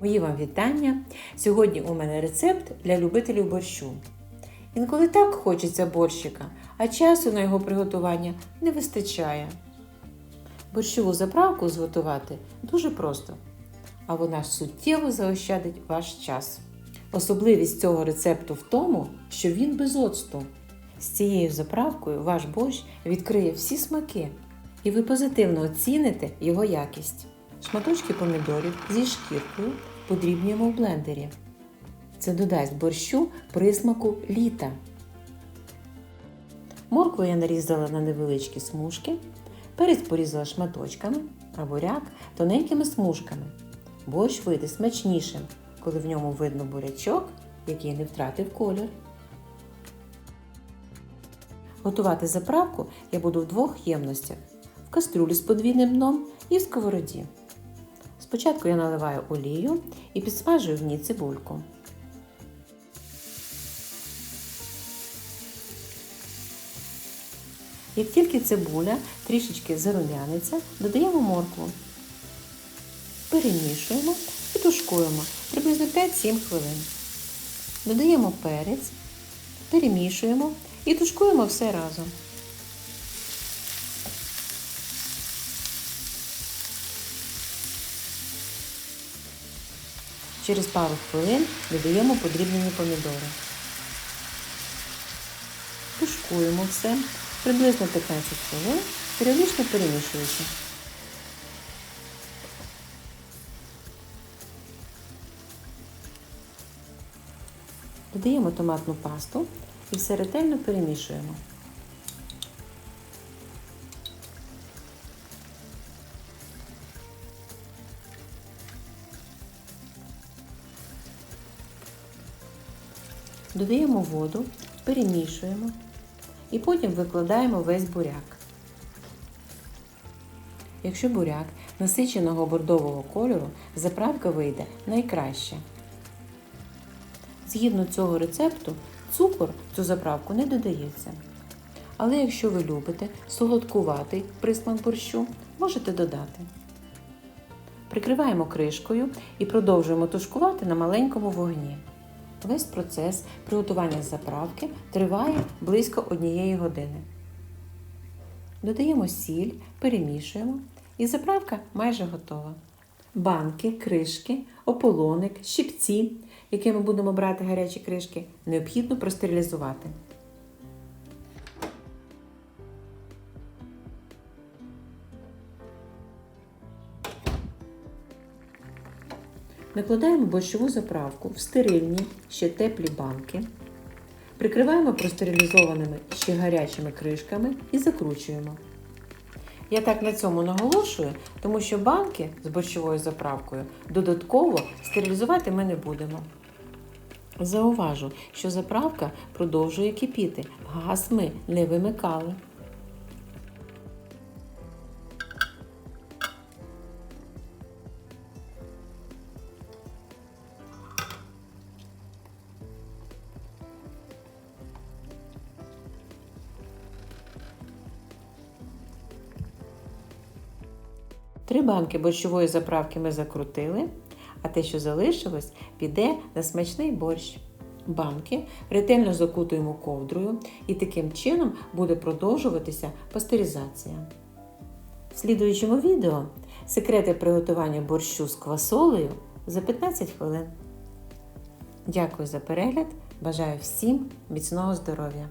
Мої вам вітання! Сьогодні у мене рецепт для любителів борщу. Інколи так хочеться борщика, а часу на його приготування не вистачає. Борщову заправку зготувати дуже просто, а вона суттєво заощадить ваш час. Особливість цього рецепту в тому, що він без оцту. З цією заправкою ваш борщ відкриє всі смаки, і ви позитивно оціните його якість. Шматочки помідорів зі шкіркою подрібнюємо в блендері. Це додасть борщу присмаку літа. Моркву я нарізала на невеличкі смужки, перець порізала шматочками, а буряк тоненькими смужками. Борщ вийде смачнішим, коли в ньому видно бурячок, який не втратив колір. Готувати заправку я буду в двох ємностях в кастрюлі з подвійним дном і в сковороді. Спочатку я наливаю олію і підсмажую в ній цибульку. Як тільки цибуля трішечки зарум'яниться, додаємо моркву. Перемішуємо і тушкуємо приблизно 5-7 хвилин. Додаємо перець, перемішуємо і тушкуємо все разом. Через пару хвилин додаємо подрібнені помідори. Тушкуємо все приблизно 15 хвилин, періодично перемішуючи. Додаємо томатну пасту і все ретельно перемішуємо. Додаємо воду, перемішуємо і потім викладаємо весь буряк. Якщо буряк насиченого бордового кольору, заправка вийде найкраще. Згідно цього рецепту, цукор цю заправку не додається. Але якщо ви любите солодкуватий присмак борщу, можете додати. Прикриваємо кришкою і продовжуємо тушкувати на маленькому вогні. Весь процес приготування заправки триває близько однієї години. Додаємо сіль, перемішуємо і заправка майже готова. Банки, кришки, ополоник, щипці, якими будемо брати гарячі кришки, необхідно простерилізувати. Накладаємо борщову заправку в стерильні, ще теплі банки. Прикриваємо простерилізованими ще гарячими кришками і закручуємо. Я так на цьому наголошую, тому що банки з борщовою заправкою додатково стерилізувати ми не будемо. Зауважу, що заправка продовжує кипіти. Газ ми не вимикали. Три банки борщової заправки ми закрутили, а те, що залишилось, піде на смачний борщ. Банки ретельно закутуємо ковдрою і таким чином буде продовжуватися пастеризація. В слідуючому відео секрети приготування борщу з квасолею за 15 хвилин. Дякую за перегляд! Бажаю всім міцного здоров'я!